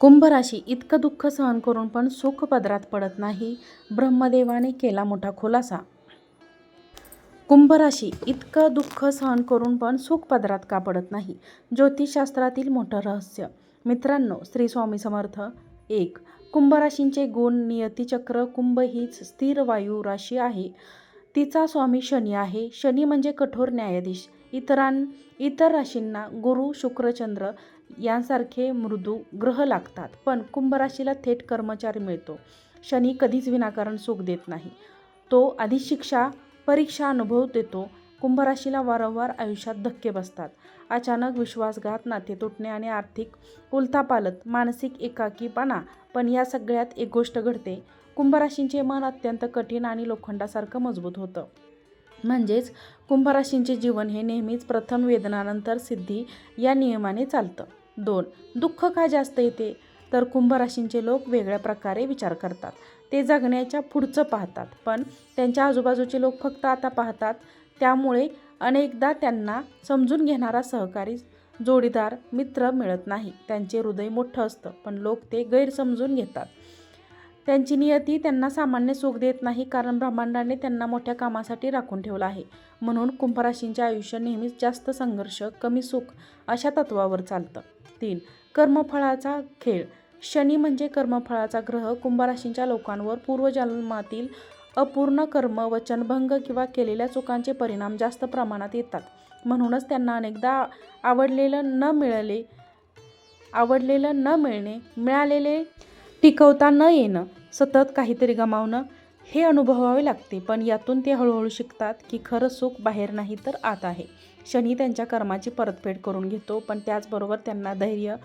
कुंभ राशी इतकं दुःख सहन करून पण सुख पदरात पडत नाही. ब्रह्मदेवाने केला मोठा खुलासा. कुंभ राशी इतकं दुःख सहन करून पण सुख पदरात का पडत नाही? ज्योतिषशास्त्रातील मोठं रहस्य. मित्रांनो श्री स्वामी समर्थ एक. कुंभराशींचे गुण नियतीचक्र कुंभ हीच स्थिर वायू राशी आहे. तिचा स्वामी शनी आहे. शनी म्हणजे कठोर न्यायाधीश. इतरां इतर राशींना गुरु शुक्रचंद्र यांसारखे मृदू ग्रह लागतात. पण कुंभ राशीला थेट कर्मचारी मिळतो. शनी कधीच विनाकारण सुख देत नाही. तो आधी शिक्षा परीक्षा अनुभव देतो. कुंभ राशीला वारंवार आयुष्यात धक्के बसतात. अचानक विश्वासघात नाते तुटणे आणि आर्थिक उलथापालत मानसिक एकाकीपणा पण या सगळ्यात एक गोष्ट घडते. कुंभराशींचे मन अत्यंत कठीण आणि लोखंडासारखं मजबूत होतं. म्हणजेच कुंभराशींचे जीवन हे नेहमीच प्रथम वेदनानंतर सिद्धी या नियमाने चालतं. दोन दुःख का जास्त येते? तर कुंभ राशींचे लोक वेगळ्या प्रकारे विचार करतात. ते जगण्याच्या पुढचं पाहतात. पण त्यांच्या आजूबाजूचे लोक फक्त आता पाहतात. त्यामुळे अनेकदा त्यांना समजून घेणारा सहकारी जोडीदार मित्र मिळत नाही. त्यांचे हृदय मोठं असतं पण लोक ते गैरसमजून घेतात. त्यांची नियती त्यांना सामान्य सुख देत नाही कारण ब्रह्मांडाने त्यांना मोठ्या कामासाठी राखून ठेवलं आहे. म्हणून कुंभराशींचे आयुष्य नेहमीच जास्त संघर्ष कमी सुख अशा तत्वावर चालतं. तीन. कर्मफळाचा खेळ. शनी म्हणजे कर्मफळाचा ग्रह कुंभराशींच्या लोकांवर पूर्वजन्मातील अपूर्ण कर्म वचनभंग किंवा केलेल्या चुकांचे परिणाम जास्त प्रमाणात येतात. म्हणूनच त्यांना अनेकदा आवडलेलं न मिळाले आवडलेलं न मिळणे मिळालेले टिकवता न येणं सतत काहीतरी गमावणं हे अनुभवावे लागते पण यातून ते हळूहळू शिकतात की खरं सुख बाहेर नाही तर आत आहे. शनी त्यांच्या कर्माची परतफेड करून घेतो पण त्याचबरोबर त्यांना धैर्य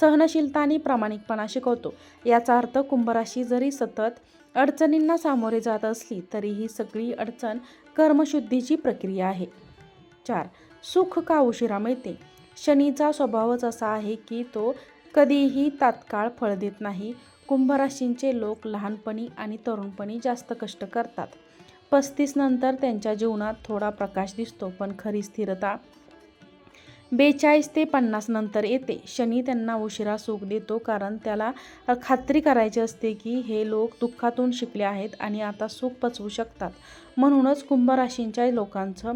सहनशीलता आणि प्रामाणिकपणा शिकवतो. याचा अर्थ कुंभराशी जरी सतत अडचणींना सामोरे जात असली तरी ही सगळी अडचण कर्मशुद्धीची प्रक्रिया आहे. चार सुख का उशिरा मिळते? शनीचा स्वभावच असा आहे की तो कधीही तात्काळ फळ देत नाही कुंभराशींचे लोक लहानपणी आणि तरुणपणी जास्त कष्ट करतात. पस्तीस नंतर त्यांच्या जीवनात थोडा प्रकाश दिसतो पण खरी स्थिरता बेचाळीस ते पन्नास नंतर येते. शनी त्यांना उशिरा सुख देतो कारण त्याला खात्री करायची असते की हे लोक दुःखातून शिकले आहेत आणि आता सुख पचवू शकतात. म्हणूनच कुंभराशींच्या लोकांचं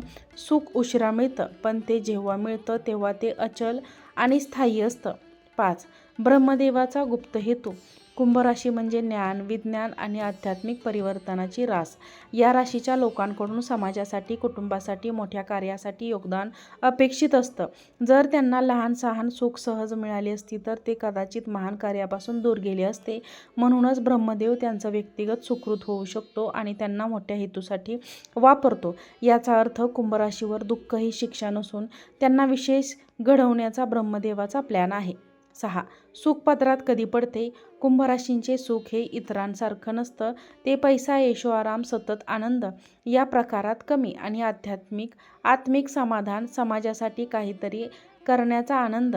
सुख उशिरा मिळतं पण ते जेव्हा मिळतं तेव्हा ते अचल आणि स्थायी असतं. पाच. ब्रह्मदेवाचा गुप्त हेतू. कुंभ राशी म्हणजे ज्ञान विज्ञान आणि आध्यात्मिक परिवर्तनाची रास. या राशीच्या लोकांकडून समाजासाठी कुटुंबासाठी मोठ्या कार्यासाठी योगदान अपेक्षित असतं. जर त्यांना लहान सहान सुख सहज मिळाली असती तर ते कदाचित महान कार्यापासून दूर गेले असते. म्हणूनच ब्रह्मदेव त्यांचं व्यक्तिगत सुकृत होऊ शकतो आणि त्यांना मोठ्या हेतूसाठी वापरतो. याचा अर्थ कुंभराशीवर दुःख ही शिक्षा नसून त्यांना विशेष घडवण्याचा ब्रह्मदेवाचा प्लॅन आहे. सहा. सुखपत्रात कधी पडते? कुंभराशींचे सुख हे इतरांसारखं नसतं. ते पैसा यशोआराम सतत आनंद या प्रकारात कमी आणि आध्यात्मिक आत्मिक समाधान समाजासाठी काहीतरी करण्याचा आनंद.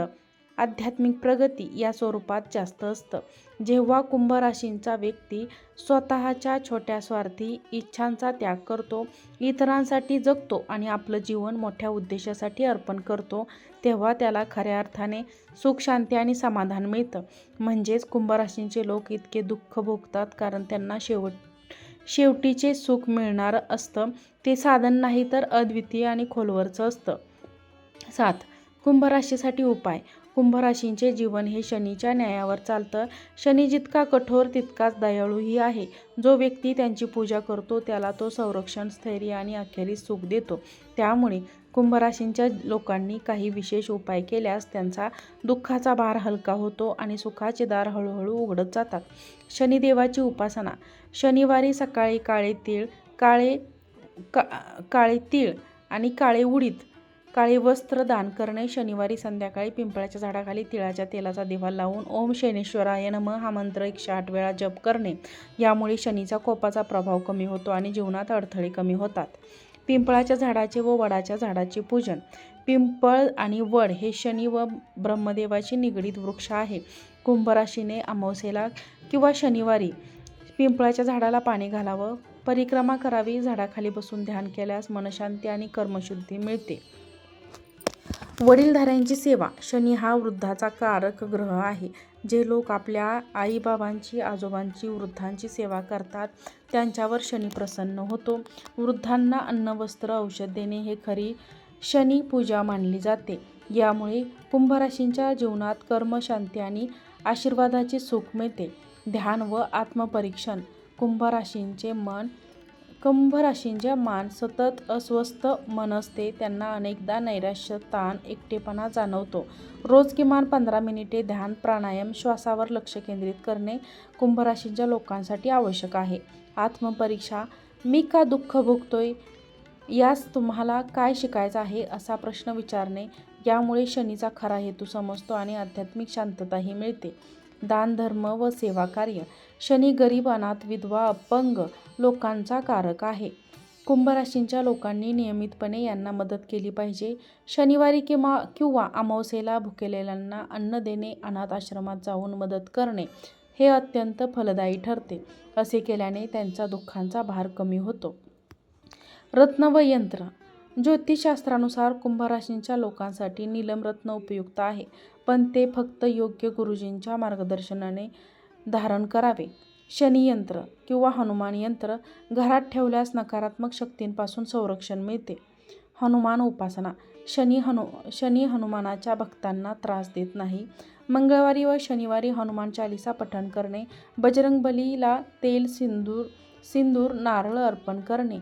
आध्यात्मिक प्रगती या स्वरूपात जास्त असतं. जेव्हा कुंभ राशींचा व्यक्ती स्वतःच्या छोट्या स्वार्थी इच्छांचा त्याग करतो इतरांसाठी जगतो आणि आपलं जीवन मोठ्या उद्देशासाठी अर्पण करतो तेव्हा त्याला खऱ्या अर्थाने सुख शांती आणि समाधान मिळतं. म्हणजेच कुंभराशींचे लोक इतके दुःख भोगतात कारण त्यांना शेवट शेवटीचे सुख मिळणारं असतं. ते साधन नाही तर अद्वितीय आणि खोलवरचं असतं. सात. कुंभराशीसाठी उपाय. कुंभराशींचे जीवन हे शनीच्या न्यायावर चालतं. शनी जितका कठोर तितकाच दयाळूही आहे. जो व्यक्ती त्यांची पूजा करतो त्याला तो संरक्षण स्थैर्य आणि अखेरीस सुख देतो. त्यामुळे कुंभराशींच्या लोकांनी काही विशेष उपाय केल्यास त्यांचा दुःखाचा भार हलका होतो आणि सुखाचे दार हळूहळू उघडत जातात. शनिदेवाची उपासना. शनिवारी सकाळी काळे तीळ काळे का काळे तीळ आणि काळे उडीद काळी वस्त्र दान करणे शनिवारी संध्याकाळी पिंपळाच्या झाडाखाली तिळाच्या तेलाचा दिवा लावून ओम शनेश्वराय नम हा मंत्र एकशे आठ वेळा जप करणे. यामुळे शनीचा कोपाचा प्रभाव कमी होतो आणि जीवनात अडथळे कमी होतात. पिंपळाच्या झाडाचे व वडाच्या झाडाचे पूजन. पिंपळ आणि वड हे शनी व ब्रह्मदेवाशी निगडीत वृक्ष आहे. कुंभराशीने अमावस्येला किंवा शनिवारी पिंपळाच्या झाडाला पाणी घालावं परिक्रमा करावी झाडाखाली बसून ध्यान केल्यास मनशांती आणि कर्मशुद्धी मिळते. वडीलधाऱ्यांची सेवा. शनी हा वृद्धाचा कारक ग्रह आहे. जे लोक आपल्या आईबाबांची आजोबांची वृद्धांची सेवा करतात त्यांच्यावर शनी प्रसन्न होतो. वृद्धांना अन्न वस्त्र औषध देणे हे खरी शनी पूजा मानली जाते. यामुळे कुंभराशींच्या जीवनात कर्म शांती आणि आशीर्वादाचे सुख मिळते. ध्यान व आत्मपरीक्षण. कुंभराशींचे मन कुंभराशींच्या मान सतत अस्वस्थ मन असते त्यांना अनेकदा नैराश्य ताण एकटेपणा जाणवतो. रोज किमान पंधरा मिनिटे ध्यान प्राणायाम श्वासावर लक्ष केंद्रित करणे कुंभराशींच्या लोकांसाठी आवश्यक आहे. आत्मपरीक्षा मी का दुःख भोगतोय यास तुम्हाला काय शिकायचं आहे असा प्रश्न विचारणे यामुळे शनीचा खरा हेतू समजतो आणि आध्यात्मिक शांतताही मिळते. दानधर्म व सेवा कार्य शनी गरीब अनाथ विधवा अपंग लोकांचा कारक आहे. कुंभराशींच्या लोकांनी नियमितपणे यांना मदत केली पाहिजे. शनिवारी किंवा किंवा अमावस्येला भुकेलेल्यांना अन्न देणे अनाथ आश्रमात जाऊन मदत करणे हे अत्यंत फलदायी ठरते असे केल्याने त्यांचा दुःखांचा भार कमी होतो. रत्न व यंत्र ज्योतिषशास्त्रानुसार कुंभराशींच्या लोकांसाठी नीलम रत्न उपयुक्त आहे पण ते फक्त योग्य गुरुजींच्या मार्गदर्शनाने धारण करावे. शनियंत्र किंवा हनुमान यंत्र घरात ठेवल्यास नकारात्मक शक्तींपासून संरक्षण मिळते. हनुमान उपासना शनी हनु शनी हनुमानाच्या भक्तांना त्रास देत नाही. मंगळवारी व शनिवारी हनुमान चालिसा पठण करणे बजरंगबलीला तेल सिंदूर सिंदूर नारळ अर्पण करणे.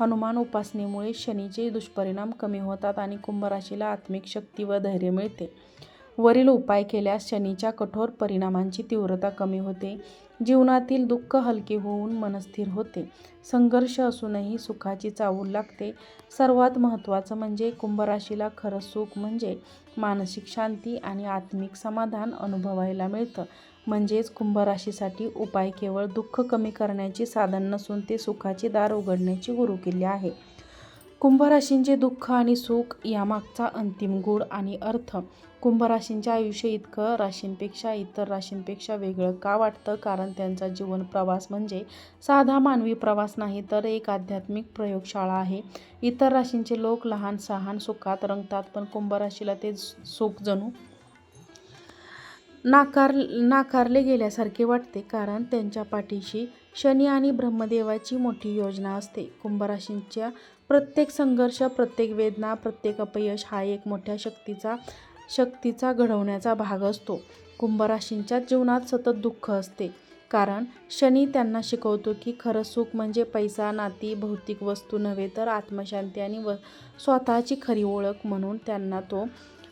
हनुमान उपासनेमुळे शनीचे दुष्परिणाम कमी होतात आणि कुंभराशीला आत्मिक शक्ती व धैर्य मिळते. वरील उपाय केल्यास शनीच्या कठोर परिणामांची तीव्रता कमी होते. जीवनातील दुःख हलके होऊन मनस्थिर होते. संघर्ष असूनही सुखाची चावूल लागते. सर्वात महत्त्वाचं म्हणजे कुंभराशीला खरं सुख म्हणजे मानसिक शांती आणि आत्मिक समाधान अनुभवायला मिळतं. म्हणजेच कुंभराशीसाठी उपाय केवळ दुःख कमी करण्याची साधन नसून ते सुखाचे दार उघडण्याची गुरुकिल्ली आहे. कुंभराशींचे दुःख आणि सुख यामागचा अंतिम गुण आणि अर्थ. कुंभराशींच्या आयुष्य इतकं राशींपेक्षा इतर राशींपेक्षा वेगळं का वाटतं? कारण त्यांचा जीवन प्रवास म्हणजे साधा मानवी प्रवास नाही तर एक आध्यात्मिक प्रयोगशाळा आहे. इतर राशींचे लोक लहान सहान सुखात रंगतात पण कुंभराशीला ते सुख जणू नाकार नाकारले गेल्यासारखे वाटते. कारण त्यांच्या पाठीशी शनी आणि ब्रह्मदेवाची मोठी योजना असते. कुंभराशींच्या प्रत्येक संघर्ष प्रत्येक वेदना प्रत्येक अपयश हा एक मोठ्या शक्तीचा शक्तीचा घडवण्याचा भाग असतो. कुंभराशींच्या जीवनात सतत दुःख असते. कारण शनी त्यांना शिकवतो की खरं सुख म्हणजे पैसा नाती भौतिक वस्तू नव्हे तर आत्मशांती आणि व स्वतःची खरी ओळख म्हणून त्यांना तो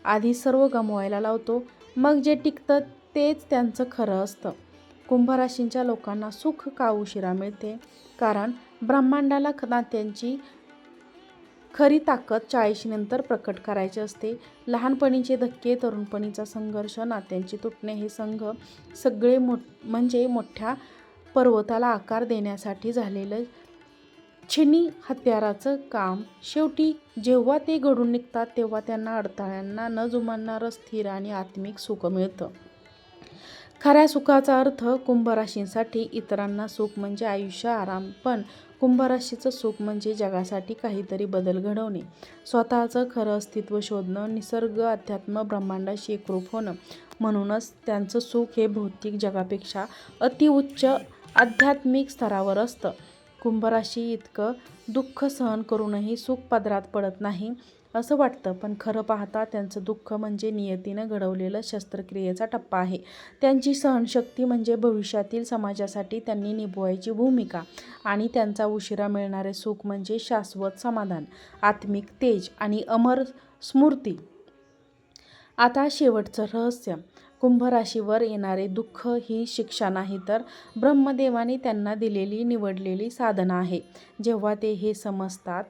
आधी सर्व गमवायला लावतो. मग जे टिकतं तेच त्यांचं खरं असतं. कुंभराशींच्या लोकांना सुख का उशिरा मिळते? कारण ब्रह्मांडाला नात्यांची खरी ताकद चाळीशीनंतर प्रकट करायची असते. लहानपणीचे धक्के तरुणपणीचा संघर्ष नात्यांचे तुटणे हे संघ सगळे मो म्हणजे मोठ्या पर्वताला आकार देण्यासाठी झालेलं छिनी हत्याराचं काम. शेवटी जेव्हा ते घडून निघतात तेव्हा त्यांना अडथळ्यांना न जुमानणारं स्थिर आणि आत्मिक सुख मिळतं. खऱ्या सुखाचा अर्थ कुंभराशींसाठी इतरांना सुख म्हणजे आयुष्य आराम. पण कुंभराशीचं सुख म्हणजे जगासाठी काहीतरी बदल घडवणे. स्वतःचं खरं अस्तित्व शोधणं निसर्ग अध्यात्म ब्रह्मांडाशी एकरूप होणं. म्हणूनच त्यांचं सुख हे भौतिक जगापेक्षा अतिउच्च आध्यात्मिक स्तरावर असतं. कुंभराशी इतकं दुःख सहन करूनही सुख पदरात पडत नाही. असं वाटतं. पण खरं पाहता त्यांचं दुःख म्हणजे नियतीनं घडवलेलं शस्त्रक्रियेचा टप्पा आहे. त्यांची सहनशक्ती म्हणजे भविष्यातील समाजासाठी त्यांनी निभवायची भूमिका आणि त्यांचा उशिरा मिळणारे सुख म्हणजे शाश्वत समाधान आत्मिक तेज आणि अमर स्मृती. आता शेवटचं रहस्य. कुंभराशीवर येणारे दुःख ही शिक्षा नाही तर ब्रह्मदेवाने त्यांना दिलेली निवडलेली साधना आहे. जेव्हा ते हे समजतात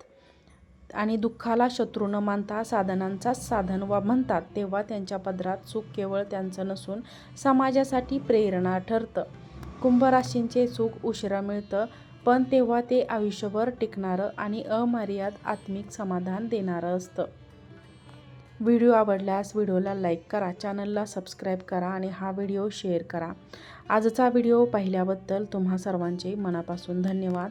आणि दुःखाला शत्रू न मानता साधनांचाच साधन वा म्हणतात तेव्हा त्यांच्या पदरात सुख केवळ त्यांचं नसून समाजासाठी प्रेरणा ठरतं. कुंभराशींचे सुख उशिरा मिळतं पण तेव्हा ते आयुष्यभर टिकणारं आणि अमर्याद आत्मिक समाधान देणारं असतं. व्हिडिओ आवडल्यास व्हिडिओला लाईक करा चॅनलला सबस्क्राईब करा आणि हा व्हिडिओ शेअर करा. आजचा व्हिडिओ पाहिल्याबद्दल तुम्हा सर्वांचे मनापासून धन्यवाद.